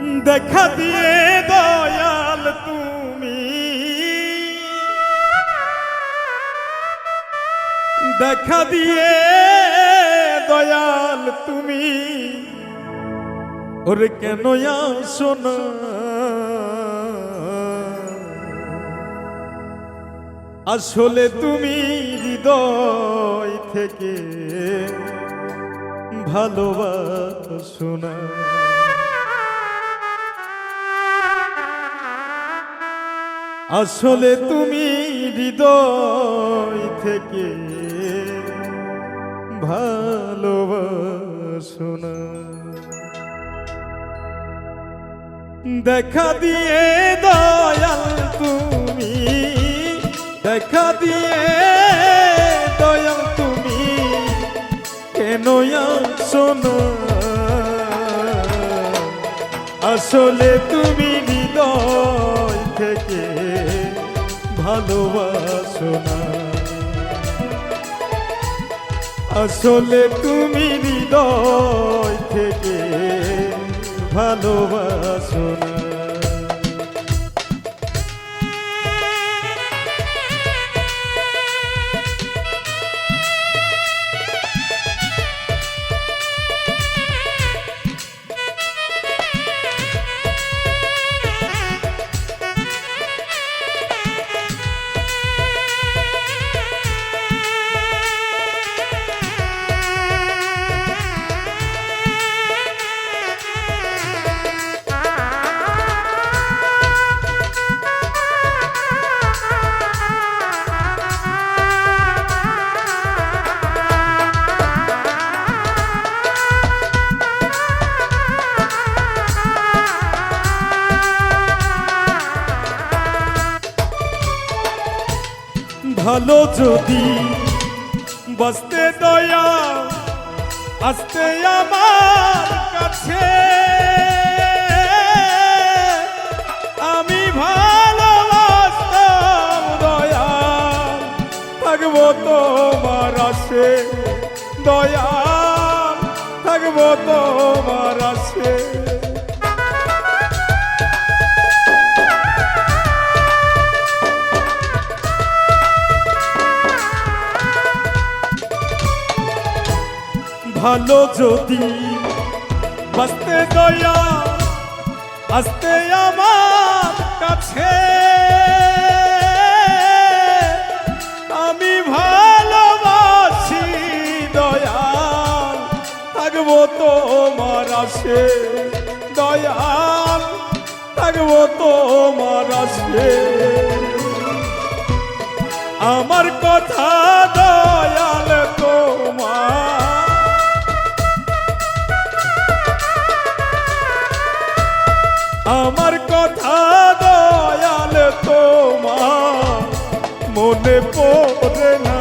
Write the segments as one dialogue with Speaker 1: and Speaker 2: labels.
Speaker 1: দেখা দিয়ে দয়াল তুমি। দেখা দিয়ে দয়াল তুমি। ওরে কেন আসো না? আসলে তুমি হৃদয় থেকে ভালোবাসো না। আসলে তুমি হৃদয় থেকে ভালোবাসো না। দেখা দিয়ে দয়াল তুমি, দেখা দিয়ে দয়াল তুমি কেন শোনো আসলে তুমি থেকে ভালোবাসো না। আসলে তুমি হৃদয় থেকে ভালোবাসো ভালো যদি বসতে দয়া, আসতে আমার কাছে। আমি ভালোবাসতাম দয়া থাকব তোমার আসে। দয়া থাকব তোমার আসে। ভালো যদি বাঁচতে দয়া আসতে আমার কাছে। আমি ভালোবাসি, দয়াল, থাকব তোমার আসে দয়াল, থাকব তোমার আসে আমার কথা দয়াল আমার কথা দয়াল তোমার মনে পড়ে না।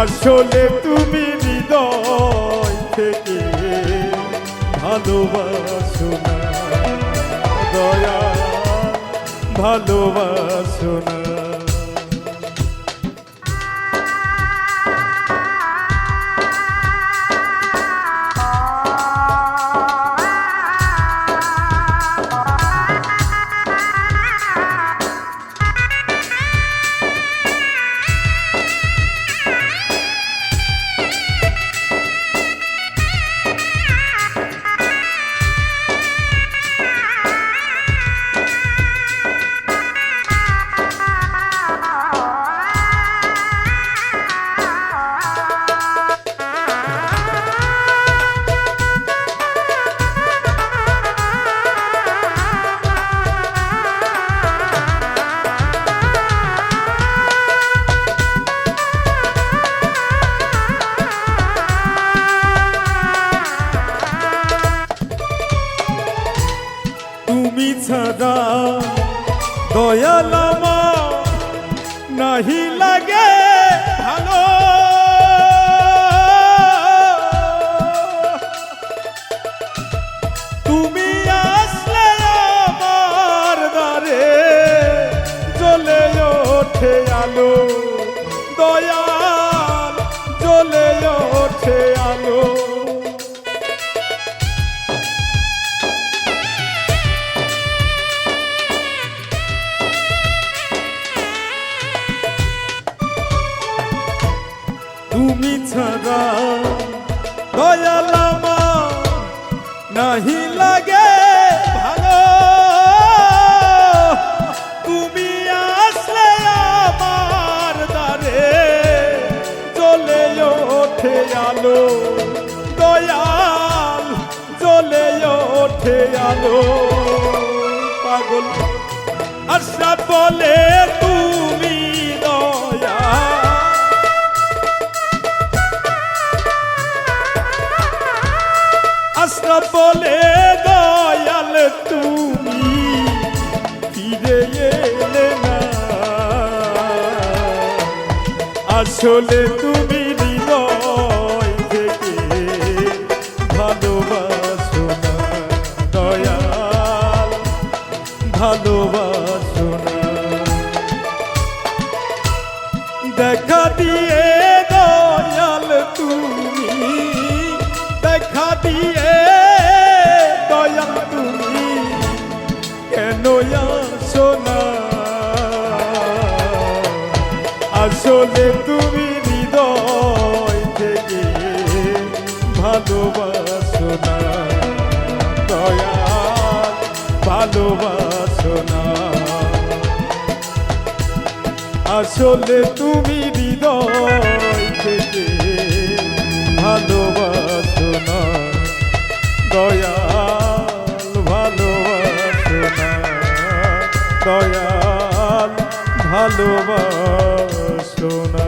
Speaker 1: আসলে তুমি হৃদয় থেকে ভালোবাসো না। দয়া, ভালোবাসো না। দয়াল নাহি লাগে ভালো। তুমি আসলে আমার দ্বারে চলে ওঠে আলো। নাহি লাগে ভালো। তুমি আসলে আমার দ্বারে চলে ওঠে আলো। দয়াল, চলে ওঠে আলো। পাগল, আশা বলে তুমি আসলে তুমি হৃদয় থেকে ভালোবাসো না দেখা দিয়ে দয়াল তুমি, দেখা দিয়ে দয়াল তুমি। কেন আসো আসলে তুমি হৃদয় থেকে ভালোবাসো না। দয়াল, ভালোবাসো না। আসলে তুমি হৃদয় থেকে ভালোবাসো না। দয়াল, ভালোবাসো না। দয়াল, ভালোবাসো না